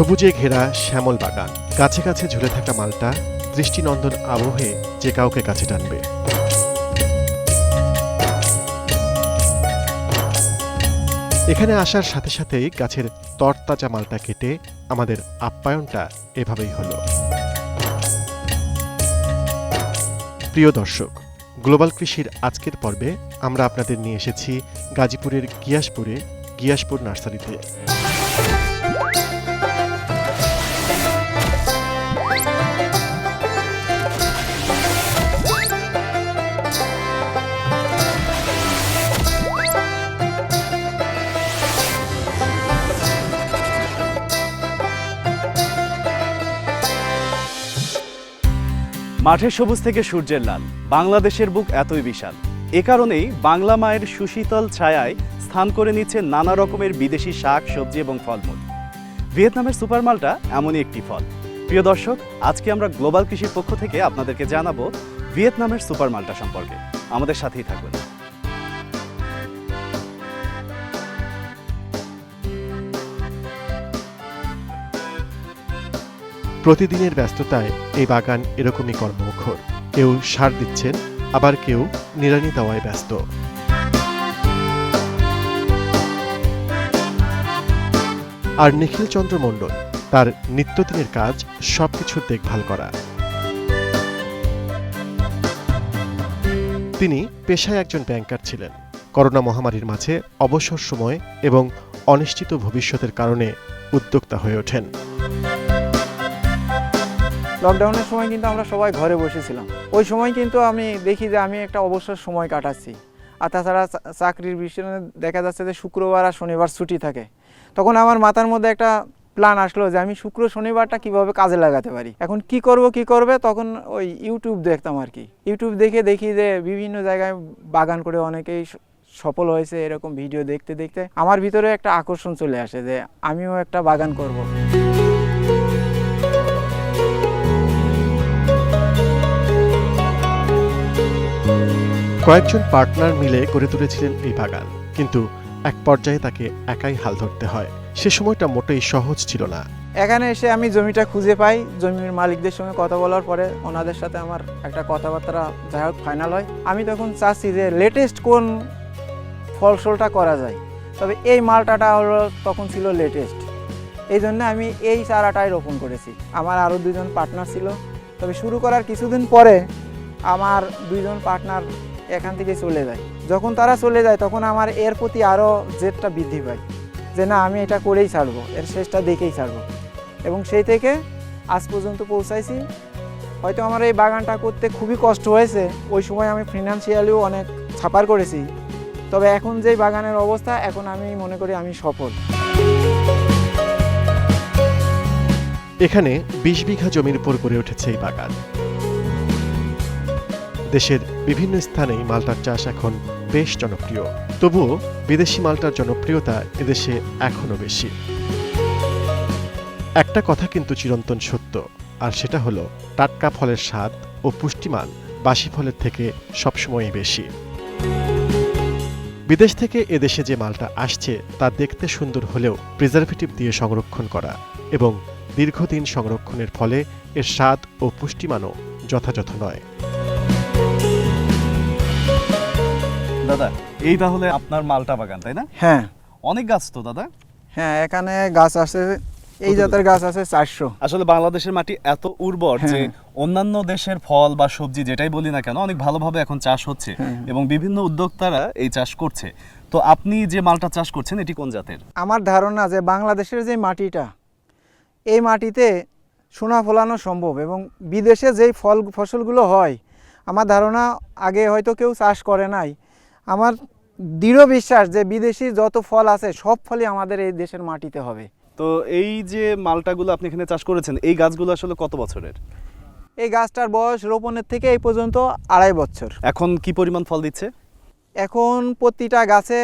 সবুজে ঘেরা শ্যামল বাগান। কাছে কাছে ঝুলে থাকা মালটা দৃষ্টিনন্দন আবহে যে কাউকে কাছে টানবে। এখানে আসার সাথে সাথেই গাছের তরতাজা মালটা কেটে আমাদের আপ্যায়নটা এভাবেই হলো। প্রিয় দর্শক, গ্লোবাল কৃষির আজকের পর্বে আমরা আপনাদের নিয়ে এসেছি গাজীপুরের গিয়াসপুরে গিয়াসপুর নার্সারিতে। মাঠের সবুজ থেকে সূর্যের লাল, বাংলাদেশের বুক এতই বিশাল। এ কারণেই বাংলা মায়ের সুশীতল ছায়ায় স্থান করে নিচ্ছে নানা রকমের বিদেশি শাক, সবজি এবং ফলমূল। ভিয়েতনামের সুপার মালটা এমনই একটি ফল। প্রিয় দর্শক, আজকে আমরা গ্লোবাল কৃষির পক্ষ থেকে আপনাদেরকে জানাব ভিয়েতনামের সুপার মালটা সম্পর্কে। আমাদের সাথেই থাকুন। প্রতিদিনের ব্যস্ততায় এই বাগান এরকমই কর্মমুখর। কেউ সার দিচ্ছেন, আবার কেউ নিরানি দেওয়ায় ব্যস্ত। আর নিখিল চন্দ্র মণ্ডল তার নিত্যদিনের কাজ সবকিছুর দেখভাল করা। তিনি পেশায় একজন ব্যাংকার ছিলেন। করোনা মহামারীর মাঝে অবসর সময় এবং অনিশ্চিত ভবিষ্যতের কারণে উদ্যোক্তা হয়ে ওঠেন। লকডাউনের সময় কিন্তু আমরা সবাই ঘরে বসেছিলাম। ওই সময় কিন্তু আমি দেখি যে আমি একটা অবসর সময় কাটাচ্ছি। আর তাছাড়া চাকরির বিষয়ে দেখা যাচ্ছে যে শুক্রবার আর শনিবার ছুটি থাকে। তখন আমার মাথার মধ্যে একটা প্ল্যান আসলো যে আমি শুক্র শনিবারটা কীভাবে কাজে লাগাতে পারি। এখন কি করব, কি করবে? তখন ওই ইউটিউব দেখতাম আর কি। ইউটিউব দেখে দেখি যে বিভিন্ন জায়গায় বাগান করে অনেকেই সফল হয়েছে এরকম ভিডিও দেখতে দেখতে। আমার ভিতরে একটা আকর্ষণ চলে আসে যে আমিও একটা বাগান করব। কয়েকজন পার্টনার মিলে গড়ে তুলেছিলেন এই বাগান। কিন্তু এক পর্যায়ে তাকে একাই হাল ধরতে হয়। সে সময়টা মোটেই সহজ ছিল না। এখানে এসে আমি জমিটা খুঁজে পাই। জমির মালিকদের সঙ্গে কথা বলার পরে ওনাদের সাথে আমার একটা কথাবার্তা যাই হোক ফাইনাল হয়। আমি তখন চাচ্ছি যে লেটেস্ট কোন ফলসলটা করা যায়। তবে এই মালটাটা হলো তখন ছিল লেটেস্ট এই জন্য আমি এই চারাটাই রোপণ করেছি। আমার আরও দুজন পার্টনার ছিল। তবে শুরু করার কিছুদিন পরে আমার দুইজন পার্টনার এখান থেকে চলে যায়। যখন তারা চলে যায়, তখন আমার এর প্রতি আরও জেদটা বৃদ্ধি পায় যে, না, আমি এটা করেই ছাড়বো, এর শেষটা দেখেই ছাড়বো। এবং সেই থেকে আজ পর্যন্ত পৌঁছাইছি। হয়তো আমার এই বাগানটা করতে খুবই কষ্ট হয়েছে। ওই সময় আমি ফিনান্সিয়ালিও অনেক ছাপার করেছি। তবে এখন যেই বাগানের অবস্থা, এখন আমি মনে করি আমি সফল। এখানে বিশ বিঘা জমির উপর গড়ে উঠেছে এই বাগান। দেশের বিভিন্ন স্থানেই মালটার চাষ এখন বেশ জনপ্রিয়। তবুও বিদেশি মালটার জনপ্রিয়তা এদেশে এখনও বেশি। একটা কথা কিন্তু চিরন্তন সত্য, আর সেটা হলো টাটকা ফলের স্বাদ ও পুষ্টিমান বাসি ফলের থেকে সবসময়ই বেশি। বিদেশ থেকে এদেশে যে মালটা আসছে তা দেখতে সুন্দর হলেও প্রিজারভেটিভ দিয়ে সংরক্ষণ করা এবং দীর্ঘদিন সংরক্ষণের ফলে এর স্বাদ ও পুষ্টিমানও যথাযথ নয়। দাদা এই তাহলে আপনার মালটা বাগান তাই না? হ্যাঁ। অনেক গাছ তো দাদা। হ্যাঁ এখানে গাছ আছে এই জাতের গাছ আছে চারশো। আসলে বাংলাদেশের মাটি এত উর্বর যে হ্যাঁ। অন্যান্য দেশের ফল বা সবজি যেটাই বলি না কেন অনেক ভালোভাবে এখন চাষ হচ্ছে হ্যাঁ। এবং বিভিন্ন উদ্যোক্তারা এই চাষ করছে। তো আপনি যে মালটা চাষ করছেন এটি কোন জাতের? আমার ধারণা যে বাংলাদেশের যে মাটিটা এই মাটিতে সোনা ফলানো সম্ভব এবং বিদেশে যেই ফল ফসলগুলো হয় আমার ধারণা আগে হয়তো কেউ চাষ করে নাই। আমার দৃঢ় বিশ্বাস যে বিদেশি যত ফল আছে সব ফলই আমাদের এই দেশের মাটিতে হবে। তো এই যে মালটাগুলো আপনি এখানে চাষ করেছেন এই গাছগুলো আসলে কত বছরের? এই গাছটার বয়স রোপণের থেকে এই পর্যন্ত আড়াই বছর। এখন কি পরিমাণ ফল দিচ্ছে? এখন প্রতিটা গাছে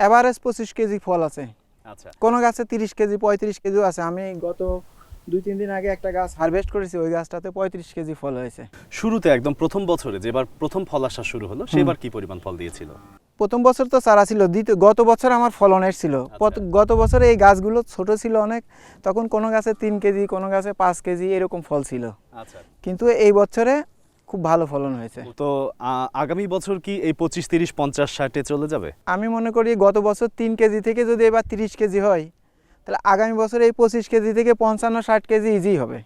অ্যাভারেজ পঁচিশ কেজি ফল আছে। আচ্ছা। কোনো গাছে তিরিশ কেজি পঁয়ত্রিশ কেজিও আছে। আমি গত দুই তিন দিন আগে একটা গাছ হারভেস্ট করেছি ওই গাছটাতে পঁয়ত্রিশ কেজি ফল হয়েছে। শুরুতে একদম প্রথম বছরে যেবার প্রথম ফল আসা শুরু হলো সেবার কি পরিমাণ ফল দিয়েছিল? প্রথম বছর তো চারা ছিল দ্বিতীয় গত বছর আমার ফলন এসেছিল আচ্ছা। গত বছর এই গাছগুলো ছোট ছিল অনেক তখন কোনো গাছে তিন কেজি কোনো গাছে পাঁচ কেজি এরকম ফল ছিল। আচ্ছা। কিন্তু এই বছরে খুব ভালো ফলন হয়েছে। তো আগামী বছর কি এই পঁচিশ তিরিশ পঞ্চাশ ষাটে চলে যাবে? আমি মনে করি গত বছর তিন কেজি থেকে যদি এবার তিরিশ কেজি হয় তাহলে আগামী বছর এই পঁচিশ কেজি থেকে পঞ্চান্ন ষাট কেজি ইজি হবে।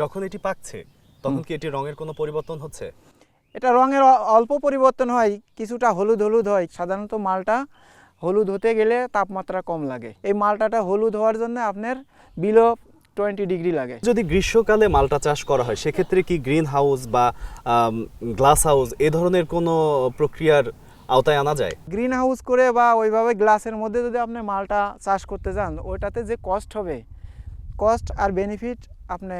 যখন এটি পাকছে তখন কি এটি রঙের কোনো পরিবর্তন হচ্ছে? এটা রঙের অল্প পরিবর্তন হয় কিছুটা হলুদ হলুদ হয়। সাধারণত মালটা হলুদ হতে গেলে তাপমাত্রা কম লাগে। এই মালটাটা হলুদ হওয়ার জন্য আপনার বিলো টোয়েন্টি ডিগ্রি লাগে। যদি গ্রীষ্মকালে মালটা চাষ করা হয় সেক্ষেত্রে কি গ্রিন হাউস বা গ্লাস হাউস এ ধরনের কোনো প্রক্রিয়ার আওতায় আনা যায়। গ্রিন হাউস করে বা ওইভাবে গ্লাসের মধ্যে যদি আপনি মালটা চাষ করতে যান ওইটাতে যে কস্ট হবে কস্ট আর বেনিফিট আপনি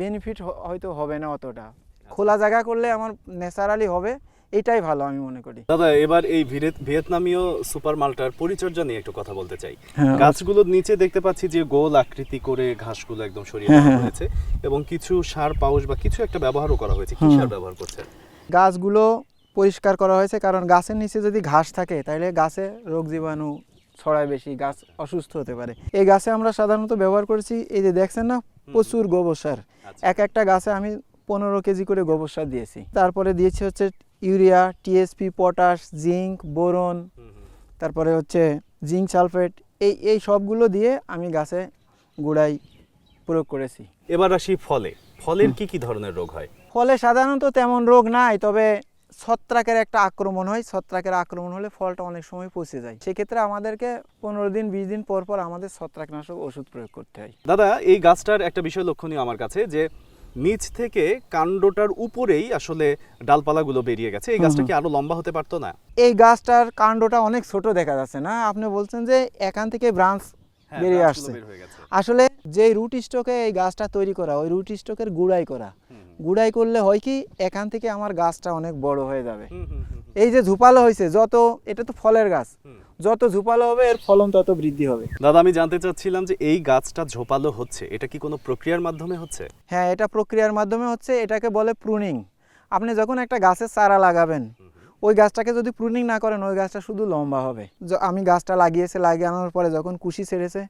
বেনিফিট হয়তো হবে না অতটা। খোলা জায়গা করলে আমার ন্যাচারালি হবে এটাই ভালো আমি মনে করি। দাদা এবার এই ভিয়েতনামীয় সুপার মালটার পরিচর্যা নিয়ে একটু কথা বলতে চাই। হ্যাঁ, গাছগুলোর নিচে দেখতে পাচ্ছি যে গোল আকৃতি করে ঘাসগুলো একদম সরিয়ে হ্যাঁ, নেওয়া হ্যাঁ, হয়েছে এবং কিছু সার পাউশ বা কিছু একটা ব্যবহারও করা হয়েছে। কি সার ব্যবহার করছেন? গাছগুলো পরিষ্কার করা হয়েছে কারণ গাছের নিচে যদি ঘাস থাকে তাহলে গাছে রোগ জীবাণু ছড়ায় বেশি গাছ অসুস্থ হতে পারে। এই গাছে আমরা সাধারণত ব্যবহার করেছি এই যে দেখছেন না প্রচুর গোবর সার। আচ্ছা। এক একটা গাছে আমি পনেরো কেজি করে গোবর সার দিয়েছি। তারপরে দিয়েছি হচ্ছে urea TSP potash zinc boron. তারপরে হচ্ছে জিঙ্ক সালফেট এই এই সবগুলো দিয়ে আমি গাছে গুড়াই প্রয়োগ করেছি। এবার আসি ফলে। ফলের কি কি ধরনের রোগ হয়? ফলে সাধারণত তেমন রোগ নাই তবে ছত্রাকের একটা আক্রমণ হয় ছত্রাকের আক্রমণ হলে ফলটা অনেক সময় পচে যায়। সেক্ষেত্রে আমাদেরকে পনেরো দিন বিশ দিন পর পর আমাদের ছত্রাকনাশক ওষুধ প্রয়োগ করতে হয়। দাদা এই গাছটার একটা বিষয় লক্ষণীয় আমার কাছে যে নিচ থেকে কাণ্ডটার উপরেই আসলে ডালপালাগুলো বেরিয়ে গেছে। এই গাছটা কি আরও লম্বা হতে পারতো না? এই গাছটার কাণ্ডটা অনেক ছোট দেখা যাচ্ছে না। আপনি বলছেন যে এখান থেকে ব্রাঞ্চ বেরিয়ে আসছে। হয়ে। আসলে যে রুট স্টকে এই গাছটা তৈরি করা ওই রুট স্টকের গুড়াই করা গুড়াই করলে হয় কি এখান থেকে আমার গাছটা অনেক বড় হয়ে যাবে। এই যে ঝুপালো হয়েছে যত এটা তো ফলের গাছ যত ঝুপালো হবে এর ফলন তত বৃদ্ধি হবে। দাদা আমি জানতে চাচ্ছিলাম যে এই গাছটা ঝোপালো হচ্ছে এটা কি কোনো প্রক্রিয়ার মাধ্যমে হচ্ছে? হ্যাঁ এটা প্রক্রিয়ার মাধ্যমে হচ্ছে এটাকে বলে প্রুনিং। আপনি যখন একটা গাছের চারা লাগাবেন ওই গাছটাকে যদি প্রুনিং না করেন ওই গাছটা শুধু লম্বা হবে। আমি গাছটা লাগিয়েছে লাগানোর পরে যখন কুশি ছেড়েছে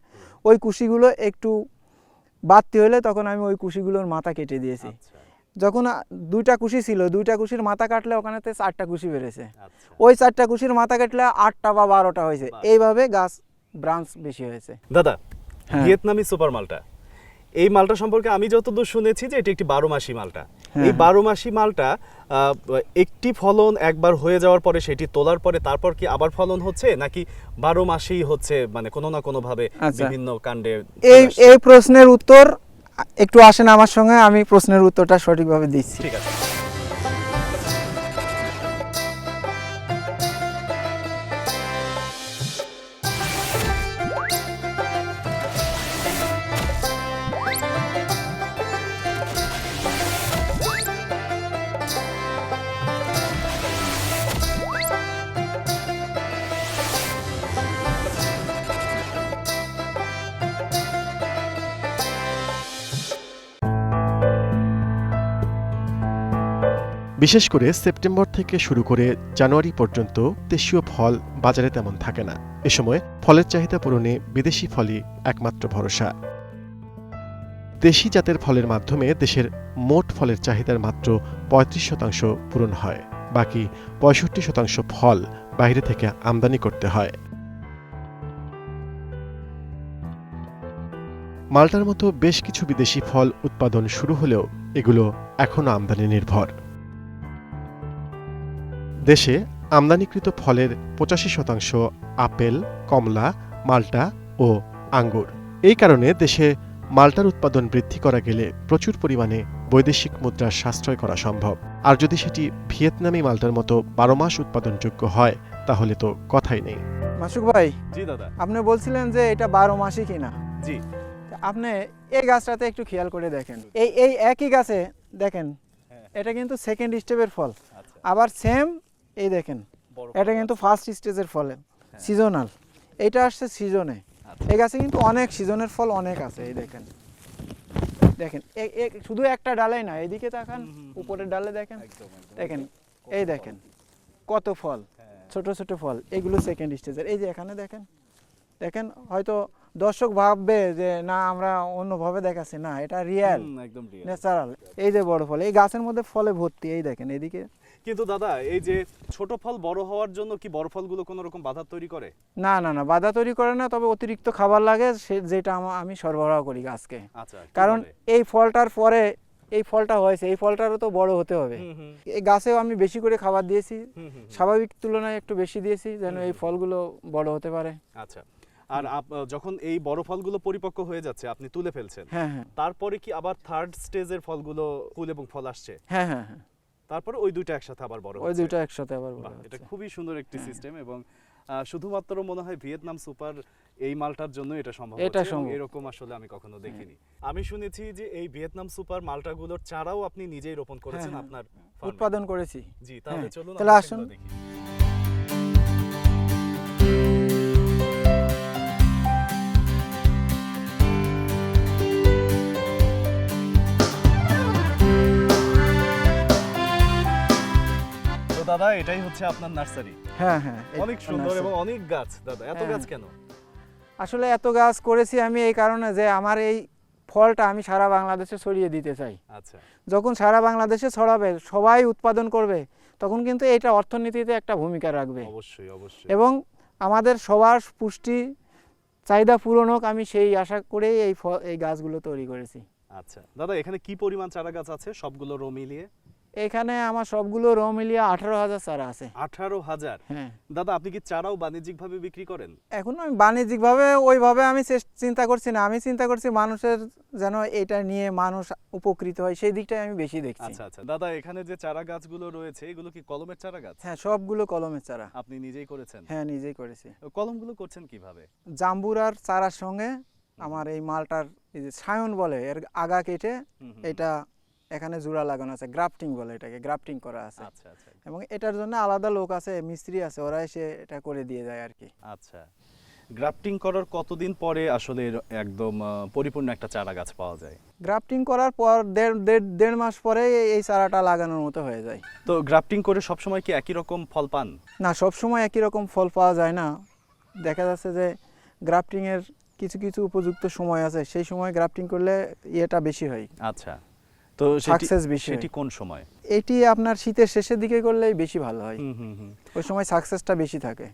ওই কুশিগুলো একটু বাড়তি হলে তখন আমি ওই কুশিগুলোর মাথা কেটে দিয়েছি। আচ্ছা। যখন দুইটা কুশি ছিল দুইটা কুশির মাথা কাটলে ওখানেতে চারটা কুশি বেড়েছে। আচ্ছা। ওই চারটা কুশির মাথা কাটলে আটটা বা বারোটা হয়েছে। এইভাবে গাছ ব্রাঞ্চ বেশি হয়েছে। দাদা হ্যাঁ। ভিয়েতনামি সুপার মালটা এই মালটা সম্পর্কে আমি যতদূর শুনেছি যে এটি একটি বারো মাসি মালটা। হ্যাঁ। এই বারো মাসি মালটা একটি ফলন একবার হয়ে যাওয়ার পরে সেটি তোলার পরে তারপর কি আবার ফলন হচ্ছে? নাকি বারো মাসেই হচ্ছে মানে কোনো না কোনো ভাবে আচ্ছা। বিভিন্ন কাণ্ডে এই এই প্রশ্নের উত্তর একটু আসেন আমার সঙ্গে আমি প্রশ্নের উত্তরটা সঠিকভাবে দিচ্ছি। ঠিক আছে। বিশেষ করে সেপ্টেম্বর থেকে শুরু করে জানুয়ারি পর্যন্ত দেশীয় ফল বাজারে তেমন থাকে না। এ সময় ফলের চাহিদা পূরণে বিদেশি ফলই একমাত্র ভরসা। দেশি জাতের ফলের মাধ্যমে দেশের মোট ফলের চাহিদার মাত্র পঁয়ত্রিশ শতাংশ পূরণ হয়। বাকি পঁয়ষট্টি শতাংশ ফল বাইরে থেকে আমদানি করতে হয়। মাল্টার মতো বেশ কিছু বিদেশি ফল উৎপাদন শুরু হলেও এগুলো এখনও আমদানি নির্ভর। দেশে আমদানিকৃত ফলের পঁচাশি শতাংশ আপেল কমলা মাল্টা ও আঙ্গুর। এই কারণে দেশে মাল্টার উৎপাদন বৃদ্ধি করা গেলে প্রচুর পরিমাণে বৈদেশিক মুদ্রার সাশ্রয় করা সম্ভব। আর যদি সেটি ভিয়েতনামি মাল্টার মতো বারো মাস উৎপাদনযোগ্য হয় তাহলে তো কথাই নেই। মাসুক ভাই জি দাদা। আপনি বলছিলেন যে এটা বারো মাসই কিনা। জি। আপনি এই গাছটাতে একটু খেয়াল করে দেখেন। এই এই একই গাছে দেখেন হ্যাঁ। এটা কিন্তু সেকেন্ড স্টেপের ফল। আচ্ছা। আবার সেম এই দেখেন এটা কিন্তু ফার্স্ট স্টেজের ফলে সিজনাল এটা আসছে সিজনে আচ্ছা। এই গাছে কিন্তু অনেক সিজনের ফল অনেক আছে এই দেখেন। দেখেন শুধু একটা ডালেই না এদিকে তাকান উপরের ডালে দেখেন। দেখেন এই দেখেন কত ফল ছোট ছোট ফল এগুলো সেকেন্ড স্টেজের এই যে এখানে দেখেন দেখেন হয়তো দর্শক ভাববে যে না আমরা অন্যভাবে দেখাচ্ছি না এটা রিয়েল একদম ন্যাচারাল এই যে বড় ফল এই গাছের মধ্যে ফলে ভর্তি এই দেখেন এদিকে কিন্তু দাদা এই যে ছোট ফল বড় হওয়ার জন্য কি বড় ফলগুলো কোনো রকম বাধা তৈরি করে? না না না বাধা তৈরি করে না তবে অতিরিক্ত খাবার লাগে সে যেটা আমি সরবরাহ করি গাছকে। আচ্ছা কারণ এই ফলটার পরে এই ফলটা হয়েছে এই ফলটারও তো বড় হতে হবে। এই গাছেও আমি বেশি করে খাবার দিয়েছি। স্বাভাবিক তুলনায় একটু বেশি দিয়েছি যেন এই। ফলগুলো বড় হতে পারে। আচ্ছা আর যখন এই বড় ফলগুলো পরিপক্ক হয়ে যাচ্ছে আপনি তুলে ফেলছেন হ্যাঁ হ্যাঁ। তারপরে কি আবার থার্ড স্টেজের ফলগুলো ফুল এবং ফল আসছে? হ্যাঁ হ্যাঁ হ্যাঁ। তারপরে ওই দুইটা একসাথে আবার বড় ওই দুইটা একসাথে আবার বড় এটা খুবই সুন্দর একটি হ্যাঁ। সিস্টেম এবং শুধুমাত্র মনে হয় ভিয়েতনাম সুপার এই মালটার জন্য এটা সম্ভব এটা। হ্যাঁ। এরকম আসলে আমি কখনো দেখিনি আমি শুনেছি যে এই ভিয়েতনাম সুপার মালটাগুলোর চারাও আপনি নিজেই রোপণ করেছেন হ্যাঁ, আপনার উৎপাদন করেছি জি তাহলে হ্যাঁ, চলুন তাহলে আসুন। দেখি দাদা এটাই হচ্ছে আপনার নার্সারি। হ্যাঁ হ্যাঁ অনেক সুন্দর এবং অনেক গাছ দাদা। এত হ্যাঁ। গাছ কেন? আসলে এত গাছ করেছি আমি এই কারণে যে আমার এই ফলটা আমি সারা বাংলাদেশে ছড়িয়ে দিতে চাই। আচ্ছা। যখন সারা বাংলাদেশে ছড়াবে সবাই উৎপাদন করবে তখন কিন্তু এটা অর্থনীতিতে একটা ভূমিকা রাখবে। অবশ্যই অবশ্যই। এবং আমাদের সবার পুষ্টি চাহিদা পূরণ হোক আমি সেই আশা করেই এই এই গাছগুলো তৈরি করেছি। আচ্ছা। দাদা এখানে কি পরিমাণ চারা গাছ আছে? সবগুলো রো মিলিয়ে? এখানে আমার সবগুলো র মিলিয়ে আঠারো হাজার চারা আছে। আঠারো হাজার? হ্যাঁ। দাদা আপনি কি চারাও বাণিজ্যিক ভাবে বিক্রি করেন? এখন আমি বাণিজ্যিকভাবে ওইভাবে আমি চিন্তা করছি না। আমি চিন্তা করছি মানুষের যেন এটা নিয়ে মানুষ উপকৃত হয় সেই দিকটাই আমি বেশি দেখছি। আচ্ছা আচ্ছা। দাদা এখানে যে চারা গাছগুলো রয়েছে এগুলো কি কলমের চারা গাছ? হ্যাঁ সবগুলো কলমের চারা। আপনি নিজেই করেছেন? হ্যাঁ নিজেই করেছি। কলমগুলো করছেন কীভাবে? জাম্বুর আর চারার সঙ্গে আমার এই মালটার এই যে সায়ন বলে এর আগা কেটে এটা এখানে জোড়া লাগানো আছে গ্রাফটিং বলে এটাকে গ্রাফটিং করা আছে। আচ্ছা আচ্ছা। এবং এটার জন্য আলাদা লোক আছে মিস্ত্রি আছে ওরা এসে এটা করে দিয়ে যায় আর কি আচ্ছা। গ্রাফটিং করার কতদিন পরে আসলে একদম পরিপূর্ণ একটা চারা গাছ পাওয়া যায়? গ্রাফটিং করার পর দেড় দেড় মাস পরে এই- চারাটা লাগানোর মতো হয়ে যায়। তো গ্রাফটিং করে সবসময় কি একই রকম ফল পান? না সব সময় একই রকম ফল পাওয়া যায় না। দেখা যাচ্ছে যে গ্রাফটিংয়ের কিছু কিছু উপযুক্ত সময় আছে সেই সময় গ্রাফটিং করলে ইয়েটা বেশি হয়। আচ্ছা। তো সাকসেস বেশি সেটি। কোন সময়? এটি আপনার শীতের শেষের দিকে করলেই বেশি ভালো হয়। ওই সময় সাকসেসটা বেশি থাকে।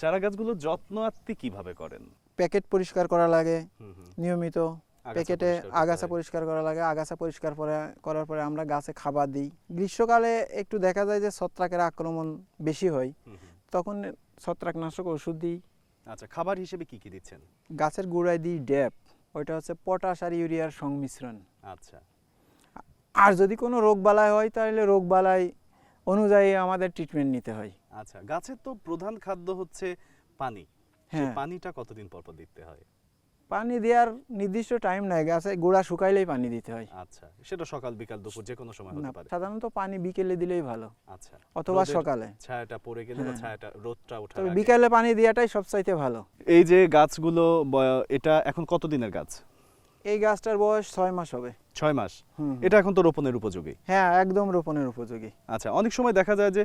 চারা গাছগুলো যত্ন আত্মি কীভাবে করেন? প্যাকেট পরিষ্কার করা লাগে নিয়মিত। প্যাকেটে আগাছা পরিষ্কার করা লাগে। আগাছা পরিষ্কার পরে করার পরে আমরা গাছে খাবার দিই। গ্রীষ্মকালে একটু দেখা যায় যে ছত্রাকের আক্রমণ বেশি হয়। তখন ছত্রাকনাশক ওষুধ দিই। আচ্ছা খাবার হিসেবে কি কি দিচ্ছেন? গাছের গোড়ায় দিই ড্যাপ। ওইটা হচ্ছে পটাশ আর ইউরিয়ার সংমিশ্রণ। আচ্ছা। আর যদি কোনো রোগ বালাই হয় তাহলে রোগ বালাই অনুযায়ী আমাদের ট্রিটমেন্ট নিতে হয়। আচ্ছা গাছের তো প্রধান খাদ্য হচ্ছে পানি। হ্যাঁ। পানিটা কতদিন পর পর দিতে হয়? পানি দেওয়ার নির্দিষ্ট টাইম নাই গাছে গোড়া শুকাইলেই পানি দিতে হয়। আচ্ছা সেটা সকাল বিকাল দুপুর যে কোনো সময় হতে পারে। সাধারণত পানি বিকেলে দিলেই ভালো। আচ্ছা অথবা সকালে। ছায়াটা পড়ে গেলে বা হ্যাঁ। ছায়াটা রোদটা ওঠার তবে আগে। বিকালে পানি দেওয়াটাই সবচাইতে ভালো। এই যে গাছগুলো এটা এখন কত দিনের গাছ? এই গাছটার বয়স ছয় মাস হবে। ছয় মাস? এটা এখন তো রোপণের উপযোগী? হ্যাঁ একদম রোপণের উপযোগী। আচ্ছা অনেক সময় দেখা যায় যে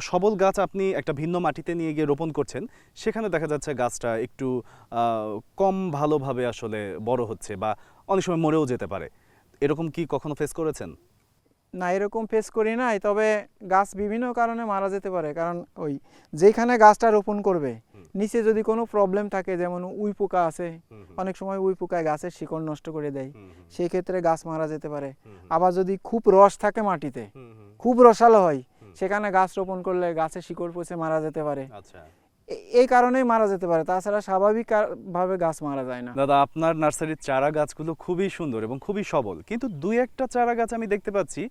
সবল গাছ আপনি একটা ভিন্ন মাটিতে নিয়ে গিয়ে রোপণ করছেন সেখানে দেখা যাচ্ছে গাছটা একটু আহ, কম ভালোভাবে আসলে বড় হচ্ছে বা অনেক সময় মরেও যেতে পারে। এরকম কি কখনো ফেস করেছেন? না এরকম ফেস করি নাই তবে গাছ বিভিন্ন কারণে মারা যেতে পারে। কারণ ওই যেখানে গাছটা রোপণ করবে নিচে যদি কোনো প্রবলেম থাকে যেমন উই পোকা আছে অনেক সময় উই পোকায় গাছের শিকড় নষ্ট করে দেয়। সেই ক্ষেত্রে গাছ মারা যেতে পারে। আবার যদি খুব রস থাকে মাটিতে খুব রসালো হয় সেখানে গাছ রোপণ করলে গাছের শিকড় পচে মারা যেতে পারে। আচ্ছা। এই কারণেই মারা যেতে পারে। তাছাড়া স্বাভাবিক ভাবে গাছ মারা যায় না। দাদা আপনার নার্সারির চারা গাছগুলো খুবই সুন্দর এবং খুবই সবল। কিন্তু দুই একটা চারা গাছ আমি দেখতে পাচ্ছি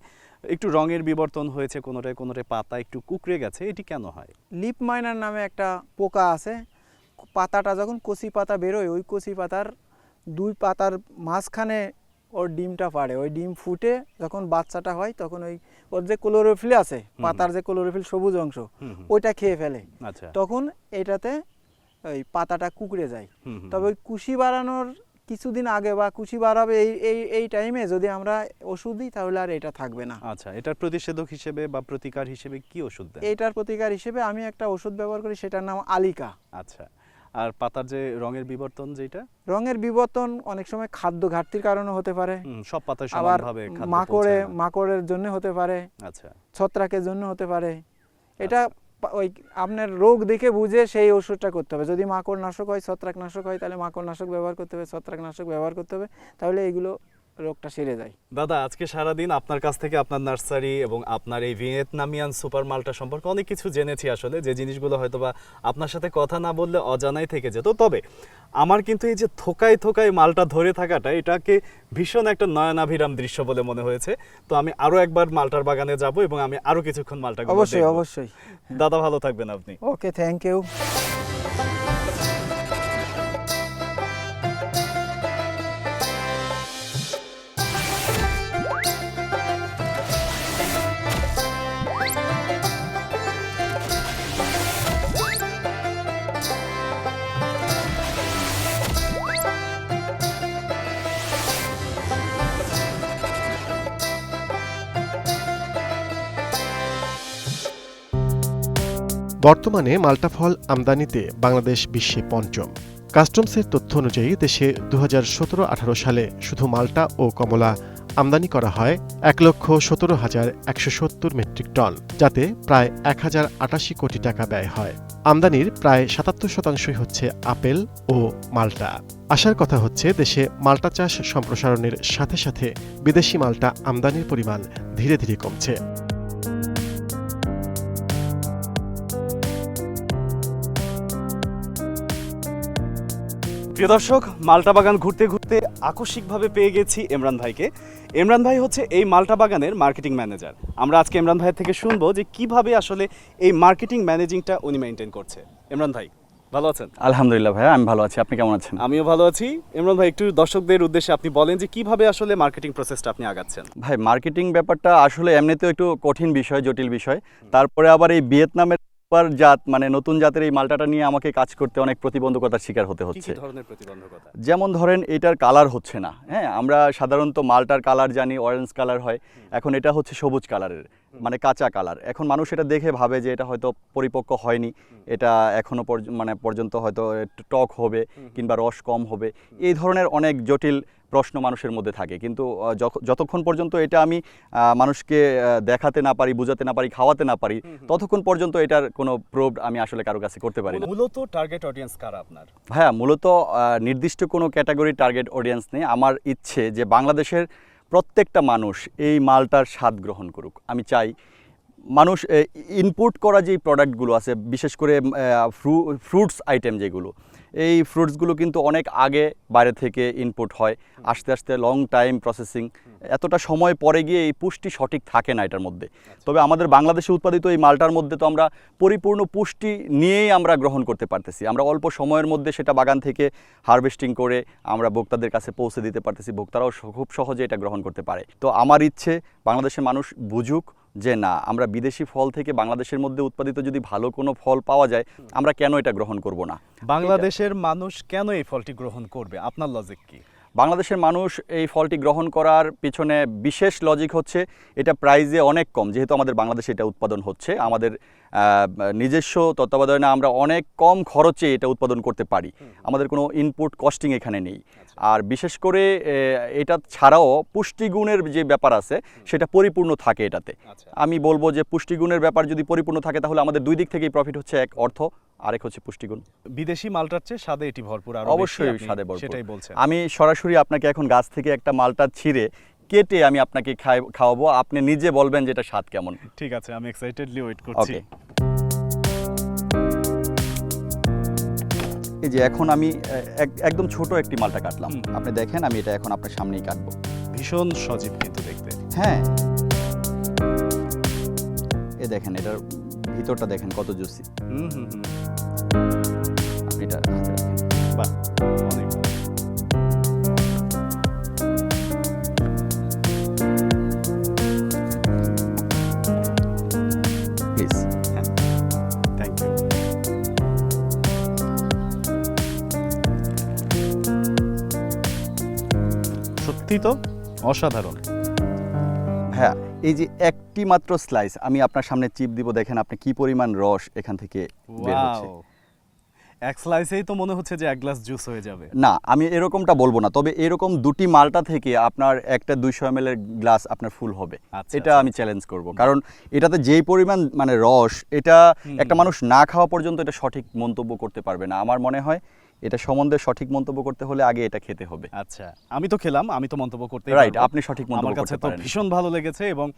একটু রঙের বিবর্তন হয়েছে কোনোটায় কোনোটায় পাতা একটু কুকড়ে গেছে এটি কেন হয়? লিপ মাইনার নামে একটা পোকা আছে। পাতাটা যখন কচি পাতা বেরোয় ওই কচি পাতার দুই পাতার মাঝখানে ওর ডিমটা পারে ওই ডিম ফুটে যখন বাচ্চাটা হয় তখন ওই ওর যে ক্লোরোফিল আছে পাতার যে ক্লোরোফিল সবুজ অংশ ওইটা খেয়ে ফেলে। আচ্ছা। তখন এটাতে ওই পাতাটা কুকড়ে যায়। তবে ওই কুশি বাড়ানোর কিছুদিন আগে বা কুচি বাড়াবে এই এই এই টাইমে যদি আমরা ওষুধ দিই তাহলে আর এটা থাকবে না। আচ্ছা এটার প্রতিষেধক হিসেবে বা প্রতিকার হিসেবে কি ওষুধ দেন? এটার প্রতিকার হিসেবে আমি একটা ওষুধ ব্যবহার করি সেটার নাম আলিকা। আচ্ছা। আর পাতার যে রঙের বিবর্তন যেটা রঙের বিবর্তন অনেক সময় খাদ্য ঘাটতির কারণে হতে পারে। সব পাতায় সমানভাবে মাকড়ে মাকড়ের জন্য হতে পারে। আচ্ছা। ছত্রাকের জন্য হতে পারে। এটা ওই আপনার রোগ দেখে বুঝে সেই ওষুধটা করতে হবে। যদি মাকড় নাশক হয় ছত্রাক নাশক হয় তাহলে মাকড় নাশক ব্যবহার করতে হবে ছত্রাক নাশক ব্যবহার করতে হবে। তাহলে এইগুলো রোগটা সেরে যায়। দাদা আজকে সারাদিন আপনার কাছ থেকে আপনার নার্সারি এবং আপনার এই ভিয়েতনামিয়ান সুপার মালটা সম্পর্কে অনেক কিছু জেনেছি আসলে যে জিনিসগুলো হয়তো বা আপনার সাথে কথা না বললে অজানাই থেকে যেত। তবে আমার কিন্তু এই যে থোকায় থোকায় মালটা ধরে থাকাটা এটাকে ভীষণ একটা নয়নাভিরাম দৃশ্য বলে মনে হয়েছে। তো আমি আরও একবার মালটার বাগানে যাব এবং আমি আরও কিছুক্ষণ মালটা অবশ্যই অবশ্যই। দাদা ভালো থাকবেন আপনি। Okay thank you. বর্তমানে মাল্টা ফল আমদানিতে বাংলাদেশ বিশ্বে পঞ্চম। কাস্টমসের তথ্য অনুযায়ী দেশে দু হাজার সালে শুধু মাল্টা ও কমলা আমদানি করা হয় এক লক্ষ সতেরো হাজার একশো সত্তর মেট্রিক টন, যাতে প্রায় এক হাজার আটাশি কোটি টাকা ব্যয় হয়। আমদানির প্রায় সাতাত্তর শতাংশই হচ্ছে আপেল ও মাল্টা। আশার কথা হচ্ছে, দেশে মাল্টা চাষ সম্প্রসারণের সাথে সাথে বিদেশি মাল্টা আমদানির পরিমাণ ধীরে ধীরে কমছে। প্রিয় দর্শক মালটা বাগান ঘুরতে ঘুরতে আকস্মিকভাবে পেয়ে গেছি ইমরান ভাইকে। ইমরান ভাই হচ্ছে এই মালটা বাগানের মার্কেটিং ম্যানেজার। আমরা আজকে ইমরান ভাইয়ের থেকে শুনব যে কীভাবে আসলে এই মার্কেটিং ম্যানেজিংটা উনি মেনটেন করছে। ইমরান ভাই ভালো আছেন? আলহামদুলিল্লাহ ভাইয়া আমি ভালো আছি। আপনি কেমন আছেন? আমিও ভালো আছি। ইমরান ভাই একটু দর্শকদের উদ্দেশ্যে আপনি বলেন যে কীভাবে আসলে মার্কেটিং প্রসেসটা আপনি আগাচ্ছেন? ভাই মার্কেটিং ব্যাপারটা আসলে এমনিতেও একটু কঠিন বিষয় জটিল বিষয়। তারপরে আবার এই ভিয়েতনামের সুপার জাত মানে নতুন জাতের এই মালটাটা নিয়ে আমাকে কাজ করতে অনেক প্রতিবন্ধকতার শিকার হতে হচ্ছে। যেমন ধরেন এটার কালার হচ্ছে না হ্যাঁ? আমরা সাধারণত মালটার কালার জানি অরেঞ্জ কালার হয়। এখন এটা হচ্ছে সবুজ কালারের মানে কাঁচা কালার। এখন মানুষ এটা দেখে ভাবে যে এটা হয়তো পরিপক্ক হয়নি এটা এখনও পর্য- মানে পর্যন্ত হয়তো টক হবে কিংবা রস কম হবে। এই ধরনের অনেক জটিল প্রশ্ন মানুষের মধ্যে থাকে। কিন্তু যতক্ষণ পর্যন্ত এটা আমি মানুষকে দেখাতে না পারি বোঝাতে না পারি খাওয়াতে না পারি ততক্ষণ পর্যন্ত এটার কোনো প্রোভ আমি আসলে কারও কাছে করতে পারি মূলত টার্গেট অডিয়েন্স কারা আপনার? হ্যাঁ মূলত নির্দিষ্ট কোনো ক্যাটাগরি টার্গেট অডিয়েন্স নেই। আমার ইচ্ছে যে বাংলাদেশের প্রত্যেকটা মানুষ এই মালটার স্বাদ গ্রহণ করুক। আমি চাই মানুষ ইনপুট করা যেই প্রোডাক্টগুলো আছে বিশেষ করে ফ্রু ফ্রুটস আইটেম যেগুলো এই ফ্রুটসগুলো কিন্তু অনেক আগে বাইরে থেকে ইনপুট হয়। আস্তে আস্তে লং টাইম প্রসেসিং এতটা সময় পরে গিয়ে এই পুষ্টি সঠিক থাকে না এটার মধ্যে। তবে আমাদের বাংলাদেশে উৎপাদিত এই মালটার মধ্যে তো আমরা পরিপূর্ণ পুষ্টি নিয়েই আমরা গ্রহণ করতে পারতেছি। আমরা অল্প সময়ের মধ্যে সেটা বাগান থেকে হারভেস্টিং করে আমরা ভোক্তাদের কাছে পৌঁছে দিতে পারতেছি। ভোক্তারাও খুব সহজে এটা গ্রহণ করতে পারে। তো আমার ইচ্ছে বাংলাদেশের মানুষ বুঝুক যে না আমরা বিদেশি ফল থেকে বাংলাদেশের মধ্যে উৎপাদিত যদি ভালো কোনো ফল পাওয়া যায় আমরা কেন এটা গ্রহণ করব না? বাংলাদেশের মানুষ কেন এই ফলটি গ্রহণ করবে? আপনার লজিক কি? বাংলাদেশের মানুষ এই ফলটি গ্রহণ করার পিছনে বিশেষ লজিক হচ্ছে এটা প্রাইজে অনেক কম যেহেতু আমাদের বাংলাদেশে এটা উৎপাদন হচ্ছে। আমাদের নিজস্ব তত্ত্বাবধানে আমরা অনেক কম খরচে এটা উৎপাদন করতে পারি। আমাদের কোনো ইনপুট কস্টিং এখানে নেই। আর বিশেষ করে এটা ছাড়াও পুষ্টিগুণের যে ব্যাপার আছে সেটা পরিপূর্ণ থাকে এটাতে। আচ্ছা। আমি বলব যে পুষ্টিগুণের ব্যাপার যদি পরিপূর্ণ থাকে তাহলে আমাদের দুই দিক থেকেই প্রফিট হচ্ছে এক অর্থ আরেক হচ্ছে পুষ্টিগুণ। বিদেশি মালটার চেয়ে স্বাদে এটি ভরপুর আর অবশ্যই স্বাদে ভরপুর। সেটাই বলছেন। আমি সরাসরি আপনাকে এখন গাছ থেকে একটা মালটা ছিঁড়ে কেটে আমি আপনাকে খাওয়াবো। আপনি নিজে বলবেন যে এটা স্বাদ কেমন। ঠিক আছে আমি এক্সাইটেডলি ওয়েট করছি। এই যে এখন আমি একদম ছোট একটি মালটা কাটলাম। আপনি দেখেন আমি এটা এখন আপনার সামনেই কাটবো। ভীষণ সজীব কিন্তু দেখতে। হ্যাঁ। এ দেখেন এটার ভিতরটা দেখেন কত জুসি। হুম হুম হুম। আপনি এটা বাহ সত্যি তো অসাধারণ। হ্যাঁ এই যে একটি মাত্র স্লাইস আমি আপনার সামনে চিপ দিব দেখেন আপনি কি পরিমাণ রস এখান থেকে বের হচ্ছে। এক স্লাইসেই তো মনে হচ্ছে যে এক গ্লাস জুস হয়ে যাবে। না আমি এরকমটা বলব না তবে এরকম দুটি মালটা থেকে আপনার একটা দুইশো এম এর গ্লাস আপনার ফুল হবে। আচ্ছা, এটা আচ্ছা। আমি চ্যালেঞ্জ করব কারণ এটাতে যেই পরিমাণ মানে রস এটা একটা মানুষ না খাওয়া পর্যন্ত এটা সঠিক মন্তব্য করতে পারবে না। আমার মনে হয় এটা সম্বন্ধে সঠিক মন্তব্য করতে হলে আগে এটা খেতে হবে। আচ্ছা আমি তো খেলাম আমি তো মন্তব্য করতে রাইট আপনি সঠিক মন্তব্য আমার কাছে তো ভীষণ ভালো লেগেছে এবং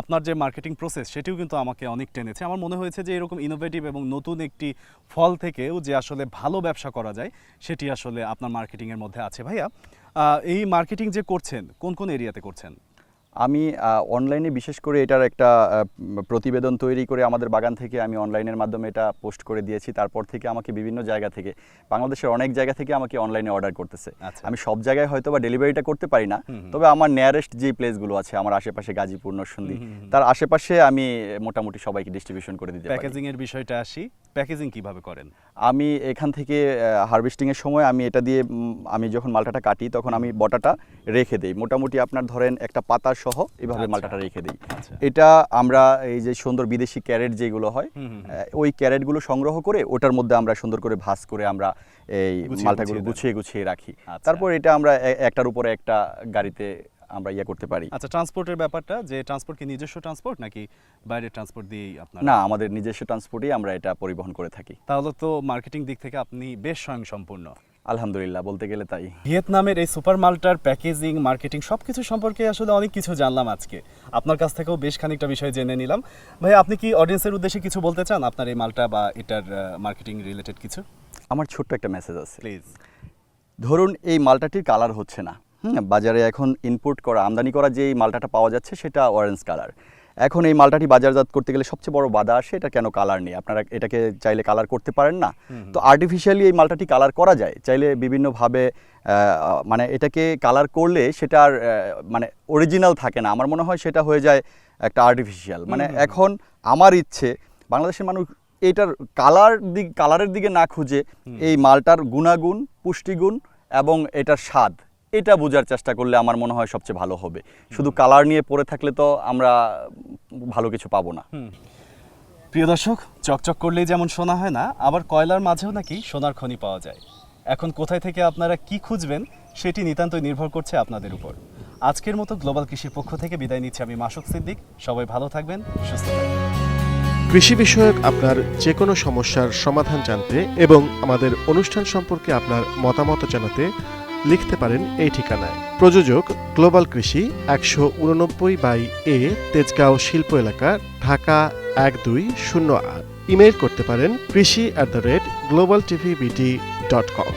আপনার যে মার্কেটিং প্রসেস সেটিও কিন্তু আমাকে অনেক টেনেছে। আমার মনে হয়েছে যে এরকম ইনোভেটিভ এবং নতুন একটি ফল থেকেও যে আসলে ভালো ব্যবসা করা যায় সেটি আসলে আপনার মার্কেটিং এর মধ্যে আছে। ভাইয়া আহ, এই মার্কেটিং যে করছেন কোন কোন এরিয়াতে করছেন? আমি অনলাইনে বিশেষ করে এটার একটা প্রতিবেদন তৈরি করে আমাদের বাগান থেকে আমি অনলাইনের মাধ্যমে এটা পোস্ট করে দিয়েছি তারপর থেকে আমাকে বিভিন্ন জায়গা থেকে বাংলাদেশের অনেক জায়গা থেকে আমাকে অনলাইনে অর্ডার করতেছে আচ্ছা। আমি সব জায়গায় হয়তো বা ডেলিভারিটা করতে পারি না। তবে আমার নিয়ারেস্ট যে প্লেসগুলো আছে আমার আশেপাশে গাজীপুর হুম। তার আশেপাশে আমি মোটামুটি সবাইকে ডিস্ট্রিবিউশন করে দিতে প্যাকেজিং এর বিষয়টা আসি প্যাকেজিং কীভাবে করেন আমি এখান থেকে হারভেস্টিং এর সময় আমি এটা দিয়ে আমি যখন মালটাটা কাটি তখন আমি বটাটা রেখে দেই মোটামুটি আপনার ধরেন একটা পাতা সহ এভাবে আচ্ছা। মালটাটা রেখে দিই। আচ্ছা। এটা আমরা এই যে সুন্দর বিদেশি ক্যারেট যেগুলো হয়। ওই ক্যারেটগুলো সংগ্রহ করে ওটার মধ্যে আমরা সুন্দর করে ভাঁজ করে আমরা এই মালটাগুলো গুছিয়ে গুছিয়ে গুছিয়ে রাখি। আচ্ছা। তারপর এটা আমরা একটার উপরে একটা গাড়িতে আমরা ইয়ে করতে পারি। আচ্ছা ট্রান্সপোর্টের ব্যাপারটা যে ট্রান্সপোর্ট কি নিজস্ব ট্রান্সপোর্ট নাকি বাইরের ট্রান্সপোর্ট দিয়েই আপনার? না আমাদের নিজস্ব ট্রান্সপোর্টেই আমরা এটা পরিবহন করে থাকি। তাহলে তো মার্কেটিং দিক থেকে আপনি বেশ স্বয়ংসম্পূর্ণ। আলহামদুলিল্লাহ বলতে গেলে তাই। ভিয়েতনামের এই সুপার মালটার প্যাকেজিং মার্কেটিং সব কিছু সম্পর্কে আসলে অনেক কিছু জানলাম আজকে। আপনার কাছ থেকেও বেশ খানিকটা বিষয় জেনে নিলাম। ভাই আপনি কি অডিয়েন্সের উদ্দেশ্যে কিছু বলতে চান আপনার এই মালটা বা এটার মার্কেটিং রিলেটেড কিছু? আমার ছোট্ট একটা মেসেজ আছে। প্লিজ ধরুন এই মালটাটির কালার হচ্ছে না। বাজারে এখন ইনপুট করা আমদানি করা যে এই মালটাটা পাওয়া যাচ্ছে সেটা অরেঞ্জ কালার এখন এই মালটাটি বাজারজাত করতে গেলে সবচেয়ে বড় বাধা আসে এটা কেন কালার নেই? আপনারা এটাকে চাইলে কালার করতে পারেন না। তো আর্টিফিশিয়ালি এই মালটাটি কালার করা যায়। চাইলে বিভিন্নভাবে মানে এটাকে কালার করলে সেটা আর মানে অরিজিনাল থাকে না। আমার মনে হয় সেটা হয়ে যায় একটা আর্টিফিশিয়াল মানে এখন আমার ইচ্ছে বাংলাদেশের মানুষ এটার কালার দিক কালারের দিকে না খুঁজে এই মালটার গুণাগুণ পুষ্টিগুণ এবং এটার স্বাদ। এটা বোঝার চেষ্টা করলে আমার মনে হয় সবচেয়ে ভালো হবে। শুধু কালার নিয়ে পড়ে থাকলে তো আমরা ভালো কিছু পাবো না। প্রিয় দর্শক চকচক করলেই যেমন সোনা হয় না আবার কয়লার মাঝেও নাকি সোনার খনি পাওয়া যায়। এখন কোথায় থেকে আপনারা কি খুঁজবেন সেটি নিতান্তই নির্ভর করছে আপনাদের উপর। আজকের মতো গ্লোবাল কৃষির পক্ষ থেকে বিদায় নিচ্ছি আমি মাসুক সিদ্দিক। সবাই ভালো থাকবেন সুস্থ থাকবেন। কৃষি বিষয়ক আপনার যে কোনো সমস্যার সমাধান জানতে এবং আমাদের অনুষ্ঠান সম্পর্কে আপনার মতামত জানাতে লিখতে পারেন এই ঠিকানায়। প্রযোজক গ্লোবাল কৃষি, একশো উননব্বই বাই এ, তেজগাঁও শিল্প এলাকা, ঢাকা এক দুই শূন্য আট। ইমেল করতে পারেন krishi at the rate global TV dot com.